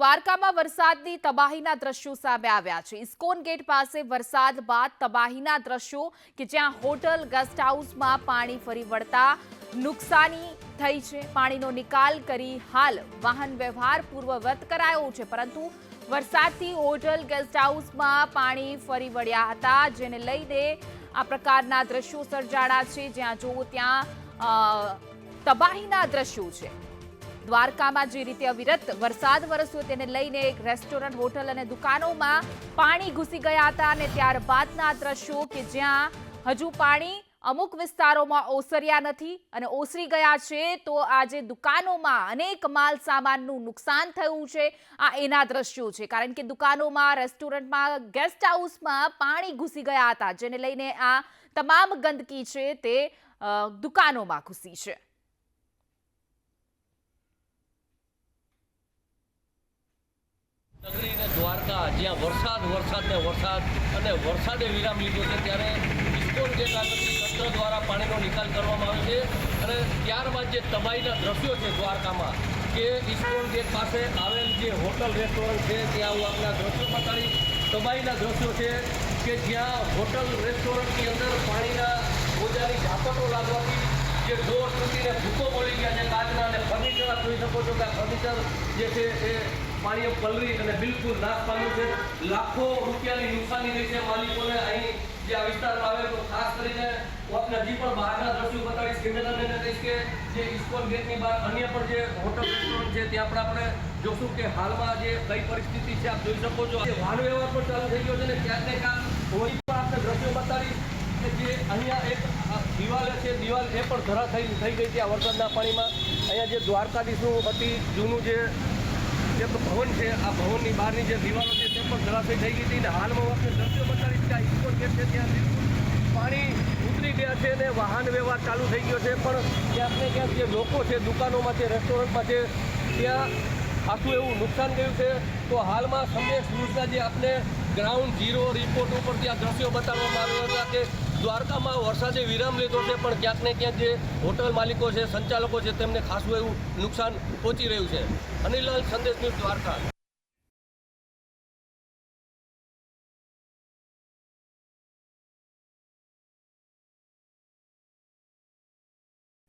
દ્વારકામાં વરસાદની તબાહીના દ્રશ્યો સામે આવ્યા છે. ઇસ્કોન ગેટ પાસે વરસાદ બાદ તબાહીના દ્રશ્યો કે જ્યાં હોટલ, ગેસ્ટ હાઉસમાં પાણી ફરી વળતા નુકસાની થઈ છે. પાણીનો નિકાલ કરી હાલ વાહન વ્યવહાર પૂર્વવત કરાયો છે, પરંતુ વરસાદથી હોટલ, ગેસ્ટ હાઉસમાં પાણી ફરી વળ્યા હતા, જેને લઈને આ પ્રકારના દ્રશ્યો સર્જાણા છે. જ્યાં જુઓ ત્યાં તબાહીના દ્રશ્યો છે. દ્વારકામાં જે રીતે અવિરત વરસાદ વરસ્યો તેને લઈને એક રેસ્ટોરન્ટ, હોટલ અને દુકાનોમાં પાણી ઘૂસી ગયા હતા અને ત્યારબાદના દ્રશ્યો કે જ્યાં હજુ પાણી અમુક વિસ્તારોમાં ઓસર્યા નથી અને ઓસરી ગયા છે, તો આજે દુકાનોમાં અનેક માલ સામાનનું નુકસાન થયું છે. આ એના દ્રશ્યો છે. કારણ કે દુકાનોમાં, રેસ્ટોરન્ટમાં, ગેસ્ટ હાઉસમાં પાણી ઘૂસી ગયા હતા, જેને લઈને આ તમામ ગંદકી છે તે દુકાનોમાં ઘૂસી છે નગરી ને દ્વારકા, જ્યાં વરસાદ વરસાદ ને વરસાદ અને વરસાદે વિરામ લીધો છે, ત્યારે ઇસ્કોન જે આગળથી તંત્ર દ્વારા પાણીનો નિકાલ કરવામાં આવે છે અને ત્યારબાદ જે તબાહીના દ્રશ્યો છે દ્વારકામાં કે ઇસ્કોન ગેટ પાસે આવેલ જે હોટલ રેસ્ટોરન્ટ છે ત્યાં હું આપણા દ્રશ્યો બતાડી તબાહીના દ્રશ્યો છે કે જ્યાં હોટલ રેસ્ટોરન્ટની અંદર પાણીના મોજાની ઝાપટો લાગવાથી જે ડોર તૂટીને ભૂકો બોલી ગયા છે, કાચના અને ફર્નિચર જોઈ શકો છો કે ફર્નિચર જે છે, એ પાણીએ પલરી અને બિલકુલ નાશ પામ્યું છે. લાખો રૂપિયાની નુકસાની થઈ છે માલિકોને. અહીં જે આ વિસ્તારમાં આવે તો ખાસ કરીને હું આપને હજી પણ બહારના દ્રશ્યો બતાવીશ. કેમેરામેનને કહીશ કે જે ઇસ્કોન ગેટની બહાર અન્ય પણ જે હોટલ રેસ્ટોરન્ટ છે, ત્યાં પણ આપણે જોશું કે હાલમાં જે કઈ પરિસ્થિતિ છે, આપ જોઈ શકો છો. જે વાહન વ્યવહાર પણ ચાલુ થઈ ગયો છે ને ક્યાંક ને ક્યાંક હું પણ આપણે દ્રશ્યો બતાવીશ કે જે અહીંયા એક દિવાલ છે, દિવાલ એ પણ ધરા થઈ થઈ ગઈ છે આ વરસાદના પાણીમાં. અહીંયા જે દ્વારકાધીશનું અતિ જૂનું જે એક ભવન છે, આ ભવનની બહારની જે દિવાલો છે, તે પણ ધરાશય થઈ ગઈ હતી અને હાલમાં હું દ્રશ્યો બતાવી કે આ ઇસ્કોન ગેટ છે ત્યાં પાણી ઉતરી ગયા છે અને વાહન વ્યવહાર ચાલુ થઈ ગયો છે, પણ ક્યાંક ને ક્યાંક જે લોકો છે, દુકાનોમાં છે, રેસ્ટોરન્ટમાં છે, ત્યાં આખું એવું નુકસાન ગયું છે. તો હાલમાં સંદેશ ન્યૂઝના જે આપને ગ્રાઉન્ડ ઝીરો રિપોર્ટ ઉપર ત્યાં દ્રશ્યો બતાવવામાં આવ્યા હતા કે દ્વારકામાં વરસાદે વિરામ લીધો છે, પણ ક્યાંક ને ક્યાંક જે હોટલ માલિકો છે, સંચાલકો છે, તેમને ખાસું એવું નુકસાન પહોંચી રહ્યું છે. અનિલાલ સંદેશ ન્યૂઝ દ્વારકા.